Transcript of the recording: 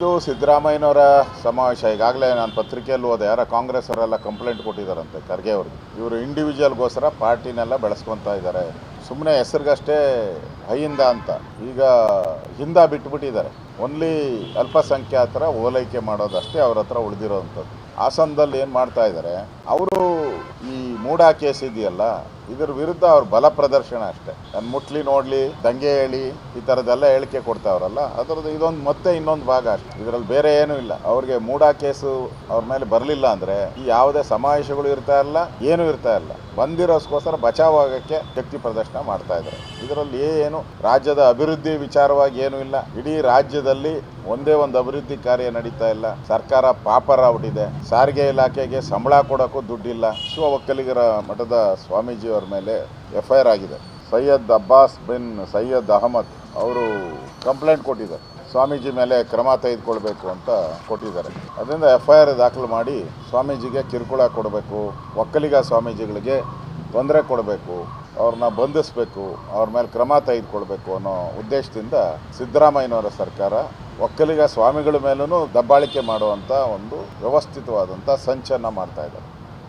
ಇದು ಸಿದ್ದರಾಮಯ್ಯನವರ ಸಮಾವೇಶ. ಈಗಾಗಲೇ ನಾನು ಪತ್ರಿಕೆಯಲ್ಲಿ ಹೋದೆ. ಯಾರ ಕಾಂಗ್ರೆಸ್ ಅವರೆಲ್ಲ ಕಂಪ್ಲೇಂಟ್ ಕೊಟ್ಟಿದ್ದಾರಂತೆ ಖರ್ಗೆ ಅವ್ರಿಗೆ. ಇವರು ಇಂಡಿವಿಜುವಲ್ಗೋಸ್ಕರ ಪಾರ್ಟಿನೆಲ್ಲ ಬೆಳೆಸ್ಕೊತಾ ಇದ್ದಾರೆ. ಸುಮ್ಮನೆ ಹೆಸರಿಗಷ್ಟೇ ಹೈಯಿಂದ ಅಂತ. ಈಗ ಹಿಂದ ಬಿಟ್ಬಿಟ್ಟಿದ್ದಾರೆ. ಓನ್ಲಿ ಅಲ್ಪಸಂಖ್ಯಾತರ ಓಲೈಕೆ ಮಾಡೋದಷ್ಟೇ ಅವ್ರ ಹತ್ರ ಉಳಿದಿರೋವಂಥದ್ದು ಹಾಸನದಲ್ಲಿ ಏನು ಮಾಡ್ತಾ ಇದ್ದಾರೆ? ಅವರು ಈ ಮೂಡಾ ಕೇಸ್ ಇದೆಯಲ್ಲ ಇದ್ರ ವಿರುದ್ಧ ಅವ್ರ ಬಲ ಪ್ರದರ್ಶನ ಅಷ್ಟೇ. ನನ್ ಮುಟ್ಲಿ ನೋಡ್ಲಿ, ದಂಗೆ ಹೇಳಿ, ಈ ಥರದ್ದೆಲ್ಲ ಹೇಳಿಕೆ ಕೊಡ್ತಾವ್ರಲ್ಲ, ಅದ್ರದ್ದು ಇದೊಂದು ಮತ್ತೆ ಇನ್ನೊಂದು ಭಾಗ ಅಷ್ಟೇ. ಇದರಲ್ಲಿ ಬೇರೆ ಏನೂ ಇಲ್ಲ. ಅವ್ರಿಗೆ ಮೂಡಾ ಕೇಸು ಅವ್ರ ಮೇಲೆ ಬರಲಿಲ್ಲ ಅಂದರೆ ಈ ಯಾವುದೇ ಸಮಾವೇಶಗಳು ಇರ್ತಾ ಇಲ್ಲ, ಏನೂ ಇರ್ತಾ ಇಲ್ಲ. ಬಂದಿರೋಸ್ಕೋಸ್ಕರ ಬಚಾವ್ ಆಗಕ್ಕೆ ಶಕ್ತಿ ಪ್ರದರ್ಶನ ಮಾಡ್ತಾ ಇದ್ದಾರೆ. ಇದರಲ್ಲಿ ಏನು ರಾಜ್ಯದ ಅಭಿವೃದ್ಧಿ ವಿಚಾರವಾಗಿ ಏನೂ ಇಲ್ಲ. ಇಡೀ ರಾಜ್ಯದಲ್ಲಿ ಒಂದೇ ಒಂದು ಅಭಿವೃದ್ಧಿ ಕಾರ್ಯ ನಡೀತಾ ಇಲ್ಲ. ಸರ್ಕಾರ ಪಾಪರ್ ಆಗ್ಬಿಟ್ಟಿದೆ ಸಾರಿಗೆ ಇಲಾಖೆಗೆ ಸಂಬಳ ಕೊಡೋಕ್ಕೂ ದುಡ್ಡಿಲ್ಲ. ಶಿವ ಒಕ್ಕಲಿಗರ ಮಠದ ಸ್ವಾಮೀಜಿಯವರ ಮೇಲೆ ಎಫ್ ಐ ಆರ್ ಆಗಿದೆ. ಸೈಯದ್ ಅಬ್ಬಾಸ್ ಬಿನ್ ಸೈಯದ್ ಅಹಮದ್ ಅವರು ಕಂಪ್ಲೇಂಟ್ ಕೊಟ್ಟಿದ್ದಾರೆ. ಸ್ವಾಮೀಜಿ ಮೇಲೆ ಕ್ರಮ ತೆಗೆದುಕೊಳ್ಬೇಕು ಅಂತ ಕೊಟ್ಟಿದ್ದಾರೆ. ಅದರಿಂದ ಎಫ್ ಐ ಆರ್ ದಾಖಲು ಮಾಡಿ ಸ್ವಾಮೀಜಿಗೆ ಕಿರುಕುಳ ಕೊಡಬೇಕು, ಒಕ್ಕಲಿಗ ಸ್ವಾಮೀಜಿಗಳಿಗೆ ತೊಂದರೆ ಕೊಡಬೇಕು, ಅವ್ರನ್ನ ಬಂಧಿಸಬೇಕು, ಅವ್ರ ಮೇಲೆ ಕ್ರಮ ತೆಗೆದುಕೊಳ್ಬೇಕು ಅನ್ನೋ ಉದ್ದೇಶದಿಂದ ಸಿದ್ದರಾಮಯ್ಯನವರ ಸರ್ಕಾರ ಒಕ್ಕಲಿಗ ಸ್ವಾಮಿಗಳ ಮೇಲೂ ದಬ್ಬಾಳಿಕೆ ಮಾಡುವಂಥ ಒಂದು ವ್ಯವಸ್ಥಿತವಾದಂಥ ಸಂಚನ್ನು ಮಾಡ್ತಾ ಇದ್ದಾರೆ.